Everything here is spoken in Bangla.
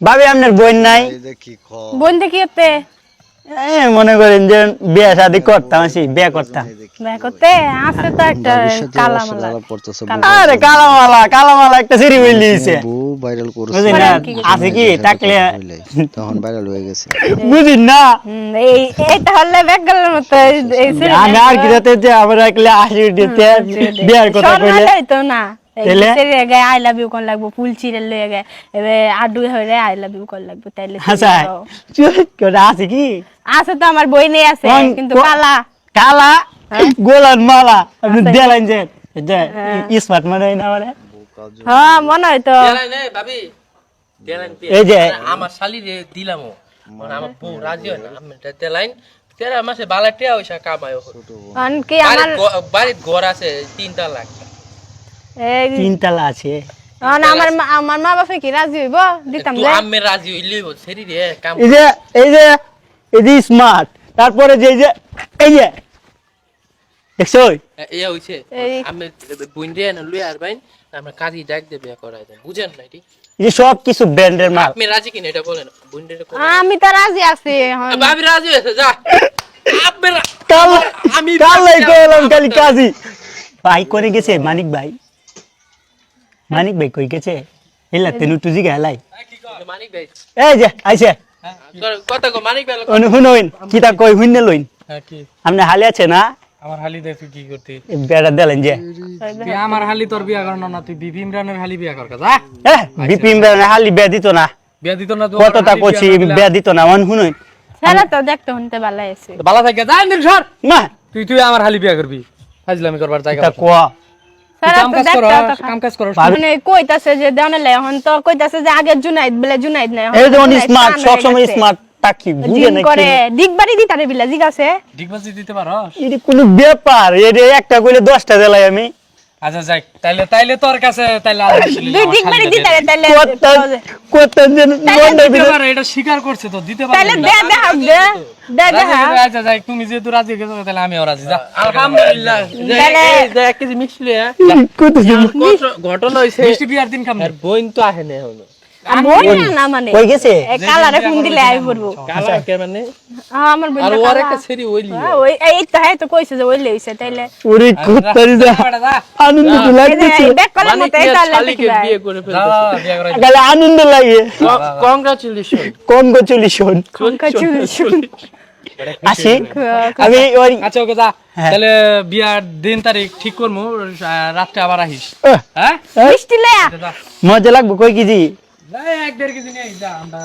ভাবি আপনার বোন নাই? এই দেখি খ বোন দেখি এতে মনে করেন যে বিয়ে শাদি করতাম আসি বিয়ে করতাম। করতে আছে তো একটা আরে কালামালা কালামালা একটা ভাইরাল করছে। না আছে কি? টাকলে তখন ভাইরাল হয়ে গেছে। বুঝি না। এই এইটা হলে মতো এই- আর কি যাতে যে আমরা একলে আসি দিতে বিয়ের কথা কইলে। তো না। গায়ে আই লাভ ইউ কোন লাগবো ফুল চিরে লয়ে গে এবে আডু হইরে আই লাভ ইউ কোন লাগবো তাইলে আচ্ছা আছে কি? আছে তো আমার বই নেই আছে কিন্তু কোন- কালা। কালা? গোলান মালা। আপনি আছে। যে যে স্মার্ট মানে না মানে হ্যাঁ মনে হয় তো। ভাবি। এই যে আমার শালি রে দিলাম মানে আমার বউ রাজি হয় না। আমি দেলাইন। তেরা মাসে বালা টিয়া হইসা কামায় কি আমার বাড়ির ঘর আছে তিনটা লাখ। তিনতলা আছে। আমার আমার মা বাপে কি রাজি হইব? দিতাম তুই আমি রাজি হইলি সেরি রে কাম এই যে এই যে এই স্মার্ট তারপরে যে এই যে এই যে। দেখছ? এ হইছে। আমি বুইন রে না লুই আর বাইন আমরা কাজী ডাক দে করাই দেন। বুঝেন না এটি? এই সব কিছু ব্র্যান্ডের মাল। আপনি রাজি কিনা এটা বলেন? বুইন রে আমি তো রাজি আছি এখন। রাজি হয়েছে যা। আপনি রা- কাল আমি কইলাম খালি কাজী। ভাই করে গেছে? মানিক ভাই। মানিক ভাই কই গেছে? এলা তেনু তুজি গেলাই মানিক ভাই। এই যে আইছে। হ্যাঁ, তোর কথা কো মানিক ভাই অনু শুনইন কিতা কই হুইনে লইন। হ্যাঁ কি? আপনি হালে আছে না? আমার হালি দেখ তুই কি করতি? বেড়া দিলেন যে। তুই আমার হালি তোর বিয়া করানো না তুই বিভি ইমরানের হালি বিয়া কর যা। এ বিপি ইমরান হালি বেয়া দিত না। বিয়া দিত না তুই কতটা কইছি বেয়া দিত না অন শুনইন ছেলে তো দেখতে শুনতে ভালো আছে। বালা থাকে যা ইন্দির সর। না তুই তুই আমার হালি বিয়া করবি। ফাজলামি করবার জায়গা তা কোয়া। তুই তো দেখতে কাম কাজ কর মানে কইতাছে যে দেওয়ানে লাই এখন তো কইতাছে যে আগে জুনাইদ বলে জুনাইদ নাই এখন এই যেমন স্মার্ট সব সময়। স্মার্ট তাকি বুঝে না করে দিগবাড়ি দিতারে বিলা জিগ আছে ডিগবাজি দিতে পারো? এটি কোন ব্যাপার একটা কইলে দশটা জেলায় আমি। আচ্ছা যাক তাইলে তাইলে তোর কাছে তাইলে কত এটা স্বীকার করছে তো দিতে পারবে তাইলে দে দে দে দে দে আচ্ছা যাই তুমি যেহেতু রাজি গেছো তাহলে আমিও রাজি যা। আলহামদুলিল্লাহ। তাহলে- এক কেজি মিশলে? কত ঘটনা- ঘটনা হইছে মিষ্টি বিয়ার দিন খাম আর বোন তো আহে না এখন। মানে? কে মানে? হ্যাঁ, হ্যাঁ, হ্যাঁ আনন্দ লাগে। কংগ্রাচুলেশন কংগ্রাচুলেশন কংগ্রাচুলেশন আসি। আমি ওই আচ্ছা ওকে যা। হ্যাঁ। তাহলে বিয়ার দিন তারিখ ঠিক করব রাত্রে আবার আহিস। আহ, হ্যাঁ? যা। মজা লাগবো কই যা, এক দেড় কেজি নিয়ে যা আমরা